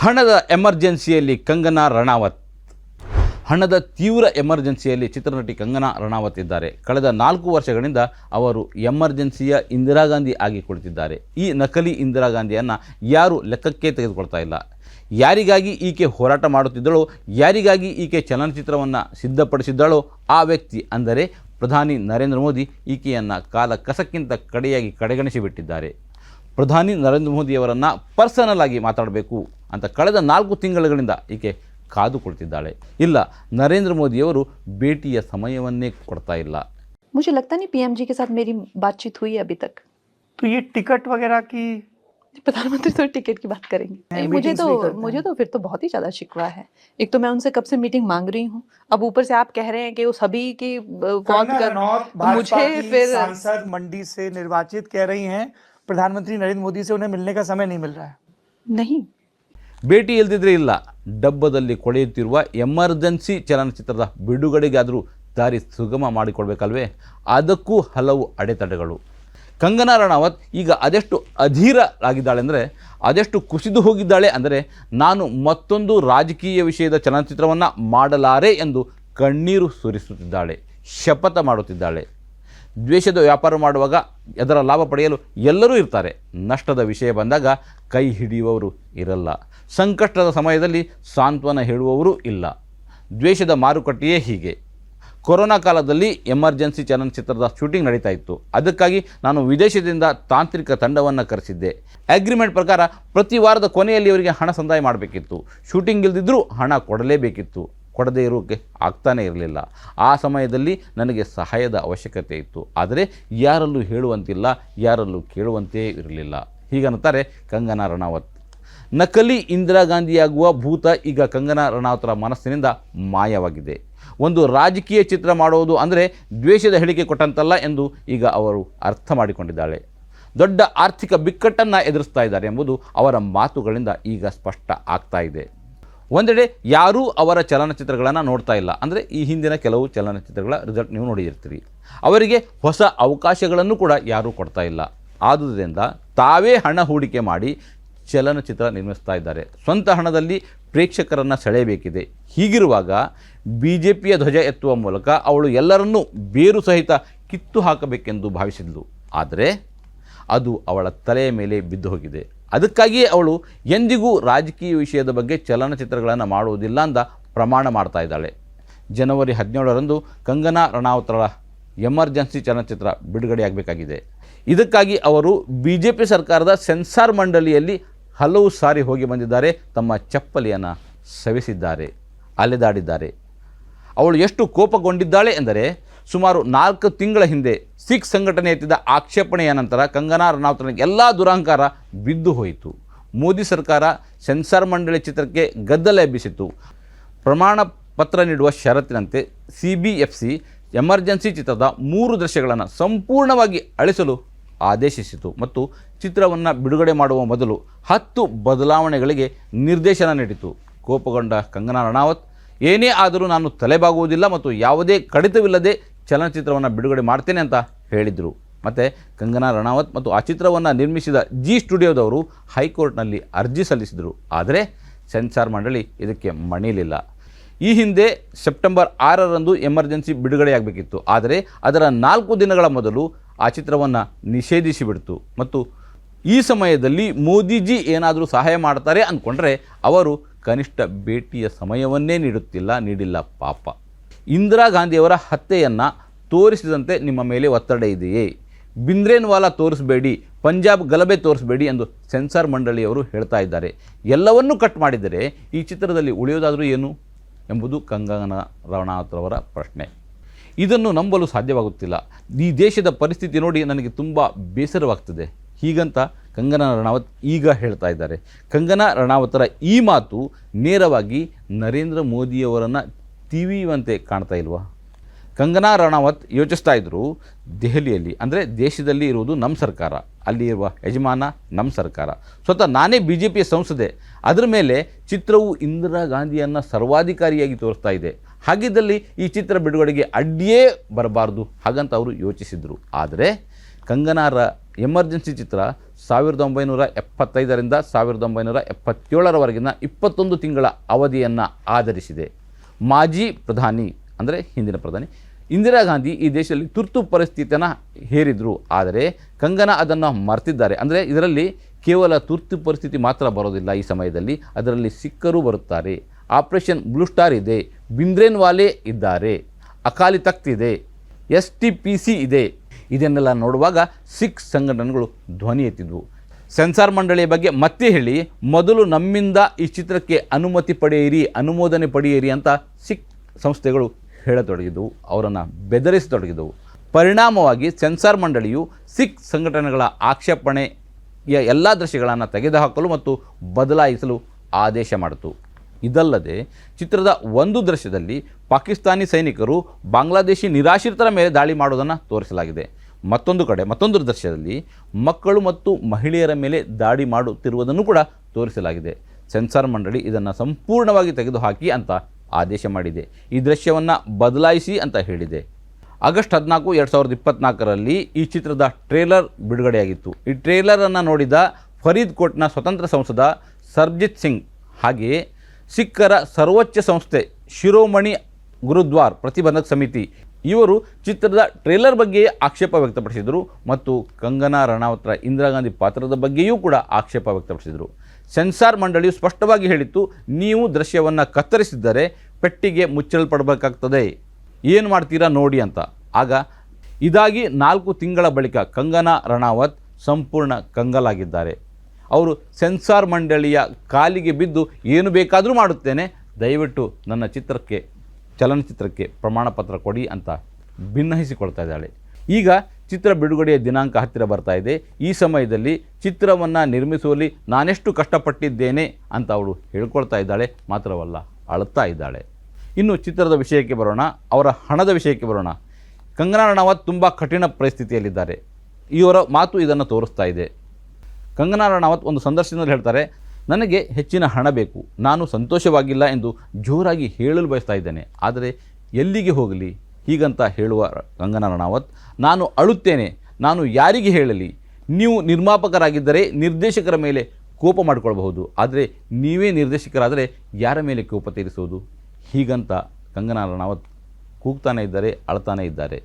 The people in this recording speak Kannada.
ಹಣದ ಎಮರ್ಜೆನ್ಸಿಯಲ್ಲಿ ಕಂಗನಾ ರಣಾವತ್. ಹಣದ ತೀವ್ರ ಎಮರ್ಜೆನ್ಸಿಯಲ್ಲಿ ಚಿತ್ರನಟಿ ಕಂಗನಾ ರಣಾವತ್ ಇದ್ದಾರೆ. ಕಳೆದ ನಾಲ್ಕು ವರ್ಷಗಳಿಂದ ಅವರು ಎಮರ್ಜೆನ್ಸಿಯ ಇಂದಿರಾ ಗಾಂಧಿ ಆಗಿ ಕುಳಿತಿದ್ದಾರೆ. ಈ ನಕಲಿ ಇಂದಿರಾ ಗಾಂಧಿಯನ್ನು ಯಾರು ಲೆಕ್ಕಕ್ಕೆ ತೆಗೆದುಕೊಳ್ತಾ ಇಲ್ಲ. ಯಾರಿಗಾಗಿ ಈಕೆ ಹೋರಾಟ ಮಾಡುತ್ತಿದ್ದಳೋ, ಯಾರಿಗಾಗಿ ಈಕೆ ಚಲನಚಿತ್ರವನ್ನು ಸಿದ್ಧಪಡಿಸಿದ್ದಳೋ, ಆ ವ್ಯಕ್ತಿ ಅಂದರೆ ಪ್ರಧಾನಿ ನರೇಂದ್ರ ಮೋದಿ ಈಕೆಯನ್ನು ಕಾಲ ಕಸಕ್ಕಿಂತ ಕಡೆಯಾಗಿ ಕಡೆಗಣಿಸಿಬಿಟ್ಟಿದ್ದಾರೆ. ಪ್ರಧಾನಿ ನರೇಂದ್ರ ಮೋದಿಯವರನ್ನು ಪರ್ಸನಲ್ ಆಗಿ ಮಾತಾಡಬೇಕು. ಅಂತ ಕಳೆದ ನಾಲ್ಕು ತಿಂಗಳುಗಳಿಂದ ಈಕೆ ಕಾದು ಕುಳಿತಿದ್ದಾಳೆ ಇಲ್ಲ ನರೇಂದ್ರ ಮೋದಿಯವರು ಭೇಟಿಯ ಸಮಯವನ್ನೇ ಕೊಡ್ತಾ ಇಲ್ಲ मुझे लगता नहीं पीएम जी के साथ मेरी बातचीत हुई है अभी तक तो ये टिकट वगैरह की प्रधानमंत्री तो टिकट की बात करेंगे हैं, नहीं, मुझे meetings तो भी करते मुझे हैं। तो फिर तो बहुत ही ज्यादा शिकवा है एक तो मैं उनसे कब से मीटिंग मांग रही हूँ अब ऊपर से आप कह रहे हैं कि वो सभी की अ, कौन कंगना कर रनौत भाजपा मुझे की फिर सांसद मंडी से निर्वाचित कह रही हैं प्रधानमंत्री नरेंद्र मोदी से उन्हें मिलने का समय नहीं मिल रहा है नहीं ಭೇಟಿ ಇಲ್ದಿದ್ರೆ ಇಲ್ಲ. ಡಬ್ಬದಲ್ಲಿ ಕೊಳೆಯುತ್ತಿರುವ ಎಮರ್ಜೆನ್ಸಿ ಚಲನಚಿತ್ರದ ಬಿಡುಗಡೆಗಾದರೂ ದಾರಿ ಸುಗಮ ಮಾಡಿಕೊಡ್ಬೇಕಲ್ವೇ? ಅದಕ್ಕೂ ಹಲವು ಅಡೆತಡೆಗಳು. ಕಂಗನಾ ರಣಾವತ್ ಈಗ ಅದೆಷ್ಟು ಅಧೀರರಾಗಿದ್ದಾಳೆ ಅಂದರೆ ಅದೆಷ್ಟು ಕುಸಿದು ಹೋಗಿದ್ದಾಳೆ ಅಂದರೆ, ನಾನು ಮತ್ತೊಂದು ರಾಜಕೀಯ ವಿಷಯದ ಚಲನಚಿತ್ರವನ್ನು ಮಾಡಲಾರೆ ಎಂದು ಕಣ್ಣೀರು ಸುರಿಸುತ್ತಿದ್ದಾಳೆ, ಶಪಥ ಮಾಡುತ್ತಿದ್ದಾಳೆ. ದ್ವೇಷದ ವ್ಯಾಪಾರ ಮಾಡುವಾಗ ಅದರ ಲಾಭ ಪಡೆಯಲು ಎಲ್ಲರೂ ಇರ್ತಾರೆ. ನಷ್ಟದ ವಿಷಯ ಬಂದಾಗ ಕೈ ಹಿಡಿಯುವವರು ಇರಲ್ಲ. ಸಂಕಷ್ಟದ ಸಮಯದಲ್ಲಿ ಸಾಂತ್ವನ ಹೇಳುವವರು ಇಲ್ಲ. ದ್ವೇಷದ ಮಾರುಕಟ್ಟೆಯೇ ಹೀಗೆ. ಕೊರೋನಾ ಕಾಲದಲ್ಲಿ ಎಮರ್ಜೆನ್ಸಿ ಚಲನಚಿತ್ರದ ಶೂಟಿಂಗ್ ನಡೀತಾ ಇತ್ತು. ಅದಕ್ಕಾಗಿ ನಾನು ವಿದೇಶದಿಂದ ತಾಂತ್ರಿಕ ತಂಡವನ್ನು ಕರೆಸಿದ್ದೆ. ಅಗ್ರಿಮೆಂಟ್ ಪ್ರಕಾರ ಪ್ರತಿ ವಾರದ ಕೊನೆಯಲ್ಲಿ ಅವರಿಗೆ ಹಣ ಸಂದಾಯ ಮಾಡಬೇಕಿತ್ತು. ಶೂಟಿಂಗ್ ಇಲ್ದಿದ್ರೂ ಹಣ ಕೊಡಲೇಬೇಕಿತ್ತು. ಕೊಡದೇ ಇರೋಕ್ಕೆ ಆಗ್ತಾನೇ ಇರಲಿಲ್ಲ. ಆ ಸಮಯದಲ್ಲಿ ನನಗೆ ಸಹಾಯದ ಅವಶ್ಯಕತೆ ಇತ್ತು. ಆದರೆ ಯಾರಲ್ಲೂ ಹೇಳುವಂತಿಲ್ಲ, ಯಾರಲ್ಲೂ ಕೇಳುವಂತೆಯೇ ಇರಲಿಲ್ಲ. ಹೀಗನ್ನುತ್ತಾರೆ ಕಂಗನಾ ರಣಾವತ್. ನಕಲಿ ಇಂದಿರಾ ಗಾಂಧಿಯಾಗುವ ಭೂತ ಈಗ ಕಂಗನಾ ರಣಾವತರ ಮನಸ್ಸಿನಿಂದ ಮಾಯವಾಗಿದೆ. ಒಂದು ರಾಜಕೀಯ ಚಿತ್ರ ಮಾಡುವುದು ಅಂದರೆ ದ್ವೇಷದ ಹೇಳಿಕೆ ಕೊಟ್ಟಂತಲ್ಲ ಎಂದು ಈಗ ಅವರು ಅರ್ಥ ಮಾಡಿಕೊಂಡಿದ್ದಾಳೆ. ದೊಡ್ಡ ಆರ್ಥಿಕ ಬಿಕ್ಕಟ್ಟನ್ನು ಎದುರಿಸ್ತಾ ಇದ್ದಾರೆ ಎಂಬುದು ಅವರ ಮಾತುಗಳಿಂದ ಈಗ ಸ್ಪಷ್ಟ ಆಗ್ತಾ ಇದೆ. ಒಂದೆಡೆ ಯಾರೂ ಅವರ ಚಲನಚಿತ್ರಗಳನ್ನು ನೋಡ್ತಾ ಇಲ್ಲ. ಅಂದರೆ ಈ ಹಿಂದಿನ ಕೆಲವು ಚಲನಚಿತ್ರಗಳ ರಿಸಲ್ಟ್ ನೀವು ನೋಡಿರ್ತೀರಿ ಅವರಿಗೆ ಹೊಸ ಅವಕಾಶಗಳನ್ನು ಕೂಡ ಯಾರೂ ಕೊಡ್ತಾ ಇಲ್ಲ. ಆದುದರಿಂದ ತಾವೇ ಹಣ ಹೂಡಿಕೆ ಮಾಡಿ ಚಲನಚಿತ್ರ ನಿರ್ಮಿಸ್ತಾ ಇದ್ದಾರೆ. ಸ್ವಂತ ಹಣದಲ್ಲಿ ಪ್ರೇಕ್ಷಕರನ್ನು ಸೆಳೆಯಬೇಕಿದೆ. ಹೀಗಿರುವಾಗ ಬಿ ಜೆ ಪಿಯ ಧ್ವಜ ಎತ್ತುವ ಮೂಲಕ ಅವಳು ಎಲ್ಲರನ್ನೂ ಬೇರು ಸಹಿತ ಕಿತ್ತು ಹಾಕಬೇಕೆಂದು ಭಾವಿಸಿದ್ಲು. ಆದರೆ ಅದು ಅವಳ ತಲೆಯ ಮೇಲೆ ಬಿದ್ದು ಹೋಗಿದೆ. ಅದಕ್ಕಾಗಿಯೇ ಅವಳು ಎಂದಿಗೂ ರಾಜಕೀಯ ವಿಷಯದ ಬಗ್ಗೆ ಚಲನಚಿತ್ರಗಳನ್ನು ಮಾಡುವುದಿಲ್ಲ ಅಂತ ಪ್ರಮಾಣ ಮಾಡ್ತಾ ಇದ್ದಾಳೆ. ಜನವರಿ ಹದಿನೇಳರಂದು ಕಂಗನಾ ರಣಾವತರ ಎಮರ್ಜೆನ್ಸಿ ಚಲನಚಿತ್ರ ಬಿಡುಗಡೆಯಾಗಬೇಕಾಗಿದೆ. ಇದಕ್ಕಾಗಿ ಅವರು ಬಿ ಜೆ ಪಿ ಸರ್ಕಾರದ ಸೆನ್ಸಾರ್ ಮಂಡಳಿಯಲ್ಲಿ ಹಲವು ಸಾರಿ ಹೋಗಿ ಬಂದಿದ್ದಾರೆ. ತಮ್ಮ ಚಪ್ಪಲಿಯನ್ನು ಸವಿಸಿದ್ದಾರೆ, ಅಲೆದಾಡಿದ್ದಾರೆ. ಅವಳು ಎಷ್ಟು ಕೋಪಗೊಂಡಿದ್ದಾಳೆ ಎಂದರೆ ಸುಮಾರು ನಾಲ್ಕು ತಿಂಗಳ ಹಿಂದೆ ಸಿಖ್ ಸಂಘಟನೆ ಎತ್ತಿದ ಆಕ್ಷೇಪಣೆಯ ನಂತರ ಕಂಗನಾ ರಣಾವತ್ನ ಎಲ್ಲ ದುರಾಂಕಾರ ಬಿದ್ದು ಹೋಯಿತು. ಮೋದಿ ಸರ್ಕಾರ ಸೆನ್ಸಾರ್ ಮಂಡಳಿ ಚಿತ್ರಕ್ಕೆ ಗದ್ದಲ ಎಬ್ಬಿಸಿತು ಪ್ರಮಾಣ ಪತ್ರ ನೀಡುವ ಷರತ್ತಿನಂತೆ C B F C Emergency ಚಿತ್ರದ ಮೂರು ದೃಶ್ಯಗಳನ್ನು ಸಂಪೂರ್ಣವಾಗಿ ಅಳಿಸಲು ಆದೇಶಿಸಿತು ಮತ್ತು ಚಿತ್ರವನ್ನು ಬಿಡುಗಡೆ ಮಾಡುವ ಮೊದಲು ಹತ್ತು ಬದಲಾವಣೆಗಳಿಗೆ ನಿರ್ದೇಶನ ನೀಡಿತು. ಕೋಪಗೊಂಡ ಕಂಗನಾ ರಣಾವತ್ ಏನೇ ಆದರೂ ನಾನು ತಲೆಬಾಗುವುದಿಲ್ಲ ಮತ್ತು ಯಾವುದೇ ಕಡಿತವಿಲ್ಲದೆ ಚಲನಚಿತ್ರವನ್ನು ಬಿಡುಗಡೆ ಮಾಡ್ತೇನೆ ಅಂತ ಹೇಳಿದರು. ಮತ್ತು ಕಂಗನಾ ರಣಾವತ್ ಮತ್ತು ಆ ಚಿತ್ರವನ್ನು ನಿರ್ಮಿಸಿದ ಜಿ ಸ್ಟುಡಿಯೋದವರು ಹೈಕೋರ್ಟ್ನಲ್ಲಿ ಅರ್ಜಿ ಸಲ್ಲಿಸಿದರು. ಆದರೆ ಸೆನ್ಸಾರ್ ಮಂಡಳಿ ಇದಕ್ಕೆ ಮಣಿಲಿಲ್ಲ. ಈ ಹಿಂದೆ ಸೆಪ್ಟೆಂಬರ್ ಆರರಂದು ಎಮರ್ಜೆನ್ಸಿ ಬಿಡುಗಡೆಯಾಗಬೇಕಿತ್ತು. ಆದರೆ ಅದರ ನಾಲ್ಕು ದಿನಗಳ ಮೊದಲು ಆ ಚಿತ್ರವನ್ನು ನಿಷೇಧಿಸಿಬಿಡ್ತು. ಮತ್ತು ಈ ಸಮಯದಲ್ಲಿ ಮೋದಿಜಿ ಏನಾದರೂ ಸಹಾಯ ಮಾಡ್ತಾರೆ ಅಂದ್ಕೊಂಡ್ರೆ ಅವರು ಕನಿಷ್ಠ ಭೇಟಿಯ ಸಮಯವನ್ನೇ ನೀಡುತ್ತಿಲ್ಲ, ನೀಡಿಲ್ಲ ಪಾಪ. ಇಂದಿರಾ ಗಾಂಧಿಯವರ ಹತ್ಯೆಯನ್ನು ತೋರಿಸಿದಂತೆ ನಿಮ್ಮ ಮೇಲೆ ಒತ್ತಡ ಇದೆಯೇ? ಬಿಂದ್ರೇನ್ವಾಲಾ ತೋರಿಸಬೇಡಿ, ಪಂಜಾಬ್ ಗಲಭೆ ತೋರಿಸಬೇಡಿ ಎಂದು ಸೆನ್ಸಾರ್ ಮಂಡಳಿಯವರು ಹೇಳ್ತಾ ಇದ್ದಾರೆ. ಎಲ್ಲವನ್ನೂ ಕಟ್ ಮಾಡಿದರೆ ಈ ಚಿತ್ರದಲ್ಲಿ ಉಳಿಯೋದಾದರೂ ಏನು ಎಂಬುದು ಕಂಗನಾ ಅವರ ಪ್ರಶ್ನೆ. ಇದನ್ನು ನಂಬಲು ಸಾಧ್ಯವಾಗುತ್ತಿಲ್ಲ. ಈ ದೇಶದ ಪರಿಸ್ಥಿತಿ ನೋಡಿ ನನಗೆ ತುಂಬ ಬೇಸರವಾಗ್ತದೆ. ಹೀಗಂತ ಕಂಗನಾ ರಣಾವತ್ ಈಗ ಹೇಳ್ತಾ ಇದ್ದಾರೆ. ಕಂಗನಾ ರಣಾವತರ ಈ ಮಾತು ನೇರವಾಗಿ ನರೇಂದ್ರ ಮೋದಿಯವರನ್ನು ತಿವಿಯುವಂತೆ ಕಾಣ್ತಾ ಇಲ್ವಾ? ಕಂಗನಾ ರಣಾವತ್ ಯೋಚಿಸ್ತಾ ಇದ್ದರು ದೆಹಲಿಯಲ್ಲಿ, ಅಂದರೆ ದೇಶದಲ್ಲಿ ಇರುವುದು ನಮ್ಮ ಸರ್ಕಾರ, ಅಲ್ಲಿ ಇರುವ ಯಜಮಾನ ನಮ್ಮ ಸರ್ಕಾರ. ಸ್ವತಃ ನಾನೇ ಬಿ ಜೆ ಪಿಯ ಸಂಸದೆ, ಅದರ ಮೇಲೆ ಚಿತ್ರವು ಇಂದಿರಾ ಗಾಂಧಿಯನ್ನು ಸರ್ವಾಧಿಕಾರಿಯಾಗಿ ತೋರಿಸ್ತಾ ಇದೆ. ಹಾಗಿದ್ದಲ್ಲಿ ಈ ಚಿತ್ರ ಬಿಡುಗಡೆಗೆ ಅಡ್ಡಿಯೇ ಬರಬಾರ್ದು ಹಾಗಂತ ಅವರು ಯೋಚಿಸಿದರು. ಆದರೆ ಕಂಗನಾರ ಎಮರ್ಜೆನ್ಸಿ ಚಿತ್ರ ಸಾವಿರದ ಒಂಬೈನೂರ ಎಪ್ಪತ್ತೈದರಿಂದ ಸಾವಿರದ ಒಂಬೈನೂರ ಎಪ್ಪತ್ತೇಳರವರೆಗಿನ ಇಪ್ಪತ್ತೊಂದು ತಿಂಗಳ ಅವಧಿಯನ್ನು ಆಧರಿಸಿದೆ. ಮಾಜಿ ಪ್ರಧಾನಿ, ಅಂದರೆ ಹಿಂದಿನ ಪ್ರಧಾನಿ, ಇಂದಿರಾ ಗಾಂಧಿ ಈ ದೇಶದಲ್ಲಿ ತುರ್ತು ಪರಿಸ್ಥಿತಿಯನ್ನು ಹೇರಿದರು. ಆದರೆ ಕಂಗನ ಅದನ್ನು ಮರ್ತಿದ್ದಾರೆ. ಅಂದರೆ ಇದರಲ್ಲಿ ಕೇವಲ ತುರ್ತು ಪರಿಸ್ಥಿತಿ ಮಾತ್ರ ಬರೋದಿಲ್ಲ ಈ ಸಮಯದಲ್ಲಿ. ಅದರಲ್ಲಿ ಸಿಕ್ಕರೂ ಬರುತ್ತಾರೆ. ಆಪರೇಷನ್ ಬ್ಲೂ ಸ್ಟಾರ್ ಇದೆ. ಬಿಂದ್ರೇನ್ ವಾಲೆ ಇದ್ದಾರೆ. ಅಕಾಲಿ ತಖ್ತ್ ಇದೆ. ಎಸ್ ಟಿ ಪಿ ಸಿ ಇದೆ. ಇದನ್ನೆಲ್ಲ ನೋಡುವಾಗ ಸಿಖ್ ಸಂಘಟನೆಗಳು ಧ್ವನಿ ಎತ್ತಿದ್ವು. ಸೆನ್ಸಾರ್ ಮಂಡಳಿಯ ಬಗ್ಗೆ ಮತ್ತೆ ಹೇಳಿ, ಮೊದಲು ನಮ್ಮಿಂದ ಈ ಚಿತ್ರಕ್ಕೆ ಅನುಮತಿ ಪಡೆಯಿರಿ, ಅನುಮೋದನೆ ಪಡೆಯಿರಿ ಅಂತ ಸಿಖ್ ಸಂಸ್ಥೆಗಳು ಹೇಳತೊಡಗಿದವು, ಅವರನ್ನು ಬೆದರಿಸತೊಡಗಿದವು. ಪರಿಣಾಮವಾಗಿ ಸೆನ್ಸಾರ್ ಮಂಡಳಿಯು ಸಿಖ್ ಸಂಘಟನೆಗಳ ಆಕ್ಷೇಪಣೆಯ ಎಲ್ಲ ದೃಶ್ಯಗಳನ್ನು ತೆಗೆದುಹಾಕಲು ಮತ್ತು ಬದಲಾಯಿಸಲು ಆದೇಶ ಮಾಡಿತು. ಇದಲ್ಲದೆ, ಚಿತ್ರದ ಒಂದು ದೃಶ್ಯದಲ್ಲಿ ಪಾಕಿಸ್ತಾನಿ ಸೈನಿಕರು ಬಾಂಗ್ಲಾದೇಶಿ ನಿರಾಶ್ರಿತರ ಮೇಲೆ ದಾಳಿ ಮಾಡುವುದನ್ನು ತೋರಿಸಲಾಗಿದೆ. ಮತ್ತೊಂದು ಕಡೆ, ಮತ್ತೊಂದು ದೃಶ್ಯದಲ್ಲಿ ಮಕ್ಕಳು ಮತ್ತು ಮಹಿಳೆಯರ ಮೇಲೆ ದಾಳಿ ಮಾಡುತ್ತಿರುವುದನ್ನು ಕೂಡ ತೋರಿಸಲಾಗಿದೆ. ಸೆನ್ಸಾರ್ ಮಂಡಳಿ ಇದನ್ನು ಸಂಪೂರ್ಣವಾಗಿ ತೆಗೆದುಹಾಕಿ ಅಂತ ಆದೇಶ ಮಾಡಿದೆ. ಈ ದೃಶ್ಯವನ್ನು ಬದಲಾಯಿಸಿ ಅಂತ ಹೇಳಿದೆ. ಆಗಸ್ಟ್ ಹದಿನಾಲ್ಕು, ಎರಡು ಸಾವಿರದ ಇಪ್ಪತ್ನಾಲ್ಕರಲ್ಲಿ ಈ ಚಿತ್ರದ ಟ್ರೇಲರ್ ಬಿಡುಗಡೆಯಾಗಿತ್ತು. ಈ ಟ್ರೇಲರನ್ನು ನೋಡಿದ ಫರೀದ್ ಕೋಟ್ನ ಸ್ವತಂತ್ರ ಸಂಸದ ಸರ್ಜಿತ್ ಸಿಂಗ್ ಹಾಗೆಯೇ ಸಿಖ್ಖರ ಸರ್ವೋಚ್ಚ ಸಂಸ್ಥೆ ಶಿರೋಮಣಿ ಗುರುದ್ವಾರ್ ಪ್ರತಿಬಂಧಕ ಸಮಿತಿ ಇವರು ಚಿತ್ರದ ಟ್ರೇಲರ್ ಬಗ್ಗೆ ಆಕ್ಷೇಪ ವ್ಯಕ್ತಪಡಿಸಿದರು ಮತ್ತು ಕಂಗನಾ ರಣಾವತ್ರ ಇಂದಿರಾ ಗಾಂಧಿ ಪಾತ್ರದ ಬಗ್ಗೆಯೂ ಕೂಡ ಆಕ್ಷೇಪ ವ್ಯಕ್ತಪಡಿಸಿದರು. ಸೆನ್ಸಾರ್ ಮಂಡಳಿಯು ಸ್ಪಷ್ಟವಾಗಿ ಹೇಳಿತ್ತು, ನೀವು ದೃಶ್ಯವನ್ನು ಕತ್ತರಿಸಿದ್ದರೆ ಪೆಟ್ಟಿಗೆ ಮುಚ್ಚಲ್ಪಡಬೇಕಾಗ್ತದೆ. ಏನು ಮಾಡ್ತೀರಾ ನೋಡಿ ಅಂತ. ಆಗ, ಇದಾಗಿ ನಾಲ್ಕು ತಿಂಗಳ ಬಳಿಕ ಕಂಗನಾ ರಣಾವತ್ ಸಂಪೂರ್ಣ ಕಂಗಲಾಗಿದ್ದಾರೆ. ಅವರು ಸೆನ್ಸಾರ್ ಮಂಡಳಿಯ ಕಾಲಿಗೆ ಬಿದ್ದು ಏನು ಬೇಕಾದರೂ ಮಾಡುತ್ತೇನೆ. ದಯವಿಟ್ಟು ನನ್ನ ಚಿತ್ರಕ್ಕೆ ಚಲನಚಿತ್ರಕ್ಕೆ ಪ್ರಮಾಣ ಪತ್ರ ಕೊಡಿ ಅಂತ ಭಿನ್ನಹಿಸಿಕೊಳ್ತಾ ಇದ್ದಾಳೆ. ಈಗ ಚಿತ್ರ ಬಿಡುಗಡೆಯ ದಿನಾಂಕ ಹತ್ತಿರ ಬರ್ತಾ ಇದೆ. ಈ ಸಮಯದಲ್ಲಿ ಚಿತ್ರವನ್ನು ನಿರ್ಮಿಸುವಲ್ಲಿ ನಾನೆಷ್ಟು ಕಷ್ಟಪಟ್ಟಿದ್ದೇನೆ ಅಂತ ಅವಳು ಹೇಳ್ಕೊಳ್ತಾ ಇದ್ದಾಳೆ. ಮಾತ್ರವಲ್ಲ, ಅಳುತ್ತಾ ಇದ್ದಾಳೆ. ಇನ್ನು ಚಿತ್ರದ ವಿಷಯಕ್ಕೆ ಬರೋಣ, ಅವರ ಹಣದ ವಿಷಯಕ್ಕೆ ಬರೋಣ. ಕಂಗನಾ ರಣಾವತ್ ತುಂಬ ಕಠಿಣ ಪರಿಸ್ಥಿತಿಯಲ್ಲಿದ್ದಾರೆ. ಇವರ ಮಾತು ಇದನ್ನು ತೋರಿಸ್ತಾ ಇದೆ. ಕಂಗನಾ ರಣಾವತ್ ಒಂದು ಸಂದರ್ಶನದಲ್ಲಿ ಹೇಳ್ತಾರೆ ನನಗೆ ಹೆಚ್ಚಿನ ಹಣ ಬೇಕು, ನಾನು ಸಂತೋಷವಾಗಿಲ್ಲ ಎಂದು ಜೋರಾಗಿ ಹೇಳಲು ಬಯಸ್ತಾ ಇದ್ದೇನೆ. ಆದರೆ ಎಲ್ಲಿಗೆ ಹೋಗಲಿ? ಹೀಗಂತ ಹೇಳುವ ಕಂಗನಾ ರಣಾವತ್ ನಾನು ಅಳುತ್ತೇನೆ, ನಾನು ಯಾರಿಗೆ ಹೇಳಲಿ? ನೀವು ನಿರ್ಮಾಪಕರಾಗಿದ್ದರೆ ನಿರ್ದೇಶಕರ ಮೇಲೆ ಕೋಪ ಮಾಡಿಕೊಳ್ಬಹುದು ಆದರೆ ನೀವೇ ನಿರ್ದೇಶಕರಾದರೆ ಯಾರ ಮೇಲೆ ಕೋಪ ತೀರಿಸುವುದು? ಹೀಗಂತ ಕಂಗನಾ ರಣಾವತ್ ಕೂಗ್ತಾನೆ ಇದ್ದಾರೆ ಅಳ್ತಾನೆ ಇದ್ದಾರೆ.